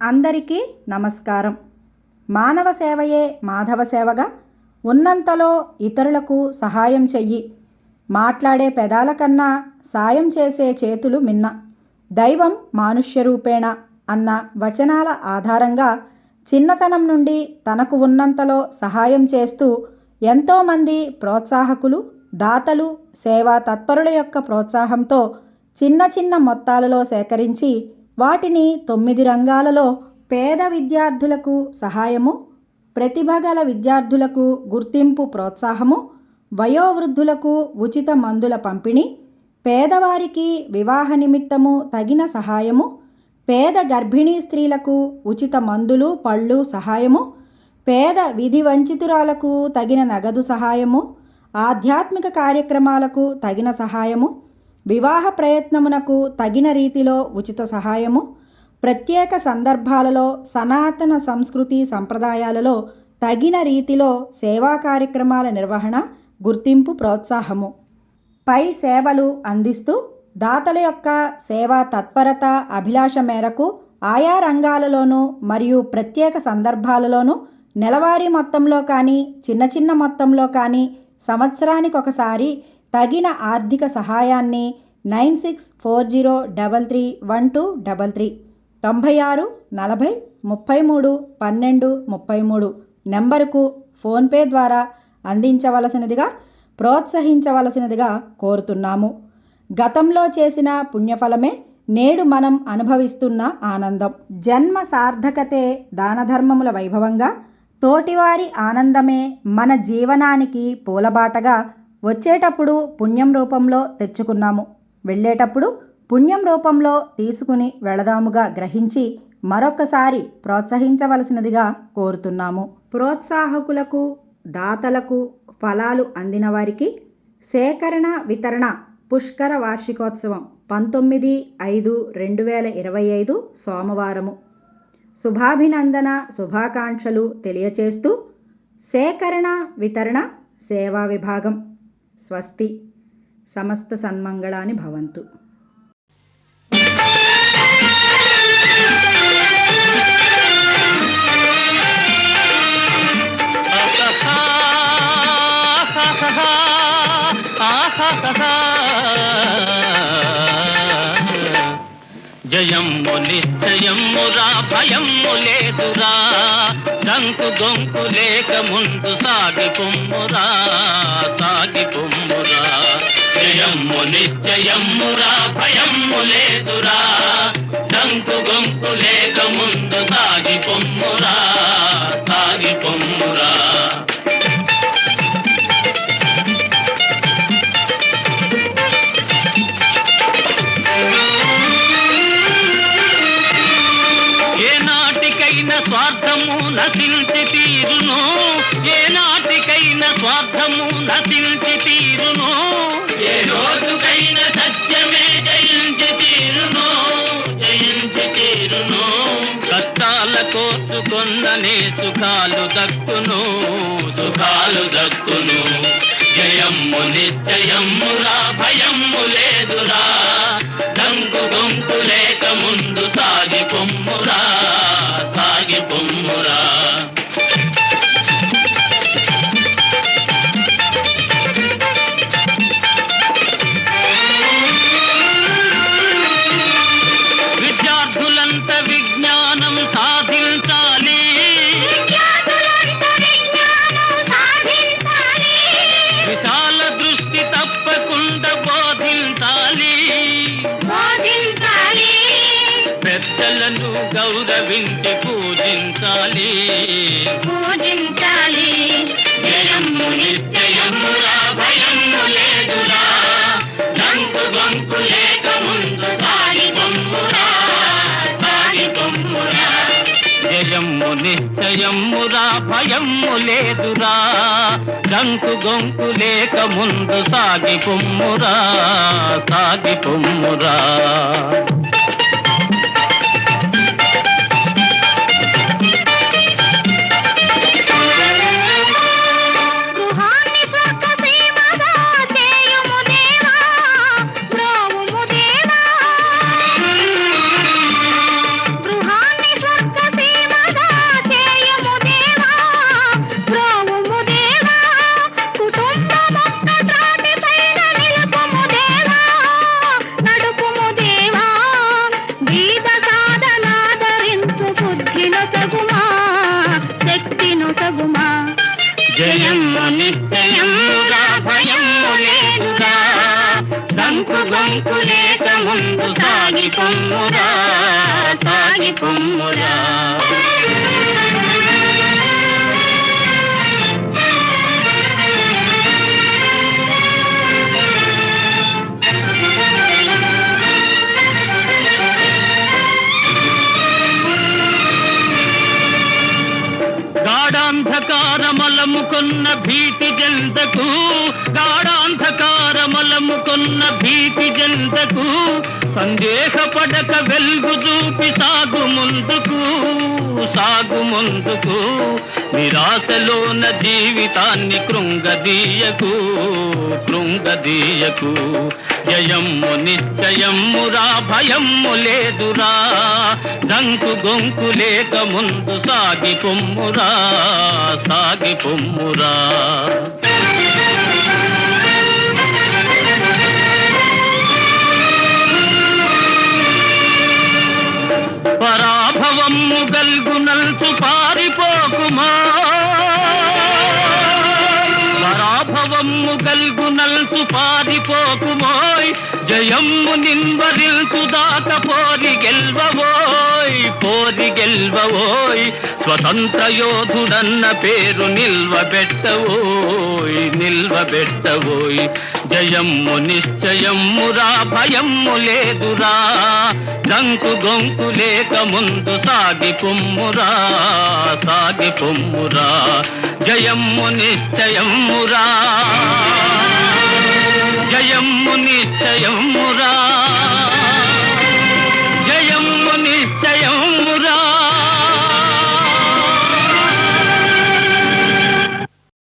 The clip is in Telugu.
అందరికీ నమస్కారం. మానవ సేవయే మాధవ సేవగా ఉన్నంతలో ఇతరులకు సహాయం చెయ్యి. మాట్లాడే పెదాల కన్నా సాయం చేసే చేతులు మిన్న. దైవం మానుష్య రూపేణ అన్న వచనాల ఆధారంగా చిన్నతనం నుండి తనకు ఉన్నంతలో సహాయం చేస్తూ ఎంతోమంది ప్రోత్సాహకులు దాతలు సేవా తత్పరుల యొక్క ప్రోత్సాహంతో చిన్న చిన్న మొత్తాలలో సేకరించి వాటిని తొమ్మిది రంగాలలో పేద విద్యార్థులకు సహాయము ప్రతిభ గల విద్యార్థులకు గుర్తింపు ప్రోత్సాహము వయోవృద్ధులకు ఉచిత మందుల పంపిణీ పేదవారికి వివాహ నిమిత్తము తగిన సహాయము పేద గర్భిణీ స్త్రీలకు ఉచిత మందులు పళ్ళు సహాయము పేద విధి వంచితురాలకు తగిన నగదు సహాయము ఆధ్యాత్మిక కార్యక్రమాలకు తగిన సహాయము వివాహ ప్రయత్నమునకు తగిన రీతిలో ఉచిత సహాయము ప్రత్యేక సందర్భాలలో సనాతన సంస్కృతి సంప్రదాయాలలో తగిన రీతిలో సేవా కార్యక్రమాల నిర్వహణ గుర్తింపు ప్రోత్సాహము. పై సేవలు అందిస్తూ దాతల యొక్క సేవా తత్పరత అభిలాష మేరకు ఆయా రంగాలలోనూ మరియు ప్రత్యేక సందర్భాలలోనూ నెలవారీ మొత్తంలో కానీ చిన్న చిన్న మొత్తంలో కానీ సంవత్సరానికి ఒకసారి తగిన ఆర్థిక సహాయాన్ని nine six four zero double three one two double three తొంభై ఆరు నలభై ముప్పై మూడు పన్నెండు ముప్పై మూడు నెంబరుకు ఫోన్పే ద్వారా అందించవలసినదిగా ప్రోత్సహించవలసినదిగా కోరుతున్నాము. గతంలో చేసిన పుణ్యఫలమే నేడు మనం అనుభవిస్తున్న ఆనందం. జన్మ సార్థకతే దానధర్మముల వైభవంగా తోటివారి ఆనందమే మన జీవనానికి పూలబాటగా వచ్చేటప్పుడు పుణ్యం రూపంలో తెచ్చుకున్నాము. వెళ్ళేటప్పుడు పుణ్యం రూపంలో తీసుకుని వెళదాముగా గ్రహించి మరొకసారి ప్రోత్సహించవలసినదిగా కోరుతున్నాము. ప్రోత్సాహకులకు దాతలకు ఫలాలు అందిన వారికి సేకరణ వితరణ పుష్కర వార్షికోత్సవం పంతొమ్మిది ఐదు రెండు వేల ఇరవై ఐదు సోమవారము. శుభాభినందన శుభాకాంక్షలు తెలియచేస్తూ సేకరణ వితరణ సేవా విభాగం. స్వస్తి. సమస్త సన్మంగళాని భవంతు. జయమ్ము నిశ్చయమ్మురా భయము లేదురా. దంకు దొంకు లేక ముందు సాగి పొమ్మురా సాగి పొమ్మురా జయమ్ము నిశ్చయమ్మురా భయము లేదురా. నశించి తీరును. ఏ నాటికైనా స్వార్థము నశించి తీరును. ఏ రోజుకైనా సత్యమే జయించి తీరును. జయించి తీరును. కష్టాల కోసుకొన్ననే సుఖాలు దక్కును. సుఖాలు దక్కును. జయమ్ము నిశ్చయమ్మురా భయమ్ము లేదురా. దృష్టి తప్పకుండా బోధించాలి. పెద్దలను గౌరవించి పూజించాలి. పూజించాలి. జయమ్ము నిత్యయమ్మురా భయమ్ము లేదురా. లేక ముందు సాగి సాగి లేదురా. డంకు గొంకు లేక ముందు సాగి పొమ్మురా సాగి పొమ్మురా ముగింపు లేక ముందు సాగి పొమ్మురా సాగి పొమ్మురా కొన్న భీతి జంతకు గాఢాంధకారమలము కొన్న భీతి జంతకు సందేహపడక వెలుగు చూపి సాగు ముందుకు సాగు ముందుకు నిరాశలోన జీవితాన్ని కృంగదీయకు కృంగదీయకు. జయమ్ము నిశ్చయమ్మురా భయము లేదురా. దంకు గొంకు లేక ముందు సాగి పొమ్మురా సాగి పొమ్మురా. పరాభవము గల్గునల్సు పారిపోకుమా. పరాభవము గల్గునల్సు పారిపోకుమోయ్ జయమ్ము నిన్వరిల్సు దాక పోరి గెల్వవోయ్ పోరి గెల్వవోయ్ స్వతంత్ర యోధుడన్న పేరు నిల్వబెట్టవోయ్ నిల్వబెట్టవోయ్. జయమ్ము నిశ్చయమ్మురా భయమ్ము లేదురా దంకు గొంకు లేక ముందు సాగి పొమ్మురా సాగి పొమ్మురా జయమ్ము నిశ్చయమ్మురా జయమ్ము నిశ్చయమ్మురా